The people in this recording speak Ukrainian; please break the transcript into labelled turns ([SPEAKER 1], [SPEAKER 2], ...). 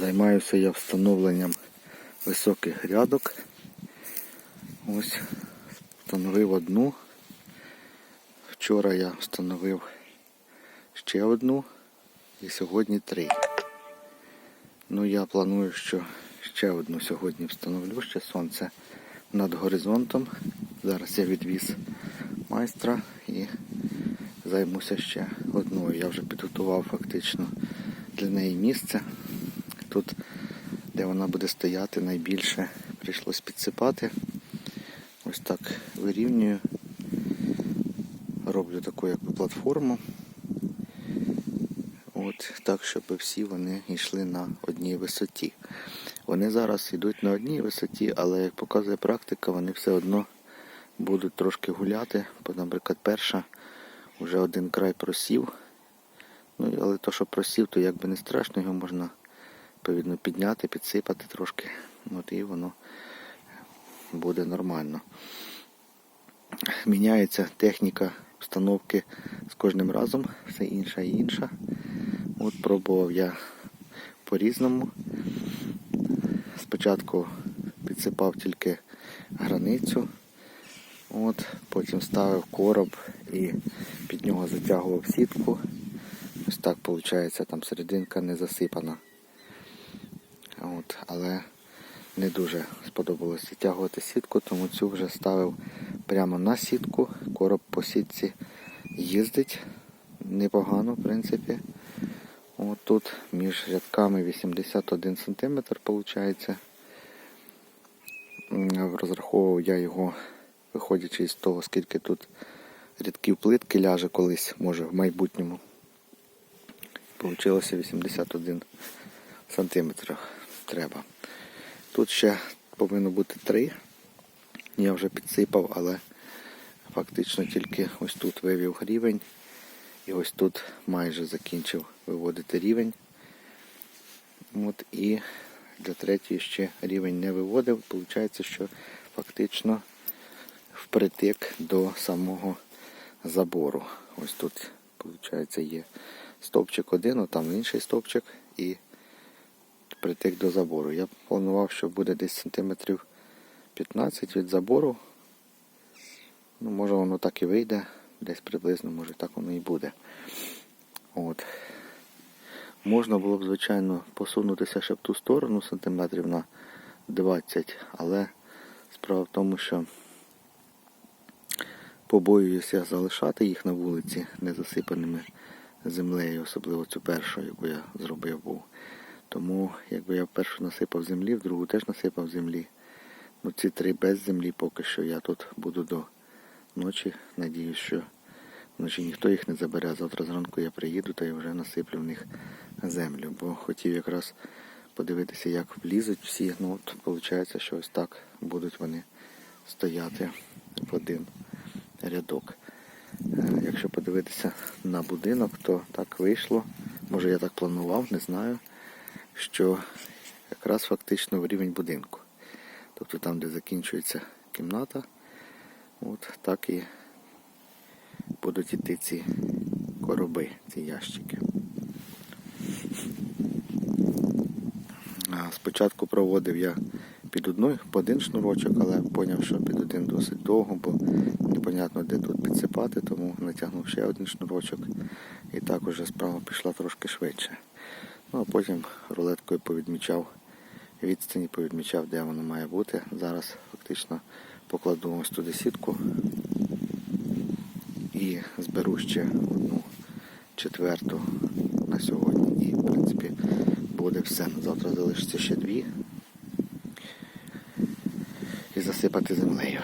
[SPEAKER 1] Займаюся я встановленням високих грядок. Ось встановив одну. Вчора я встановив ще одну і сьогодні три. Ну я планую, що ще одну сьогодні встановлю, ще сонце над горизонтом. Зараз я відвіз майстра і займуся ще одною. Я вже підготував фактично для неї місце. Тут, де вона буде стояти, найбільше прийшлось підсипати. Ось так вирівнюю. Роблю таку якби платформу. От так, щоб всі вони йшли на одній висоті. Вони зараз йдуть на одній висоті, але як показує практика, вони все одно будуть трошки гуляти. Бо, Наприклад, перша вже один край просів. Ну, але то, що просів, то якби не страшно, його можна відповідно підняти, підсипати трошки. От і воно буде нормально. Міняється техніка встановки з кожним разом, все інша і інша. От пробував я по-різному. Спочатку підсипав тільки границю, от, потім ставив короб і під нього затягував сітку. Ось так виходить, там серединка не засипана. От, але не дуже сподобалось затягувати сітку, тому цю вже ставив прямо на сітку. Короб по сітці їздить непогано, в принципі. От тут між рядками 81 см виходить. Розраховував я його, виходячи з того, скільки тут рядків плитки ляже колись, може в майбутньому. Получилося 81 сантиметр треба. Тут ще повинно бути 3. Я вже підсипав, але фактично тільки ось тут вивів рівень. І ось тут майже закінчив виводити рівень. От І для третьої ще рівень не виводив. Получається, що фактично впритик до самого забору. Ось тут, виходить, є стовпчик один, а там інший стовпчик і притик до забору. Я планував, що буде десь сантиметрів 15 від забору. Ну, Може воно так і вийде, десь приблизно, може так воно і буде. От. Можна було б, звичайно, посунутися ще в ту сторону сантиметрів на 20, але справа в тому, що побоююся залишати їх на вулиці незасипаними землею, особливо цю першу, яку я зробив був. Тому якби я вперше насипав землі, в другу теж насипав землі. Ну ці три без землі поки що я тут буду до ночі. Надіюсь, що вночі ніхто їх не забере. Завтра зранку я приїду та я вже насиплю в них землю. Бо хотів якраз подивитися, як влізуть всі. Ну от виходить, що ось так будуть вони стояти в один рядок. Е, Якщо подивитися на будинок, то так вийшло. Може я так планував, не знаю. Що якраз фактично в рівень будинку. Тобто там, де закінчується кімната, от так і будуть іти ці короби, ці ящики. Спочатку проводив я під одну, по один шнурочок, але зрозумів, що під один досить довго, бо непонятно де тут підсипати, тому натягнув ще один шнурочок і так уже справа пішла трошки швидше. Ну а потім рулеткою повідмічав відстані, повідмічав, де воно має бути. Зараз фактично покладу ось туди сітку і зберу ще одну четверту на сьогодні. І в принципі буде все. Завтра залишиться ще дві і засипати землею.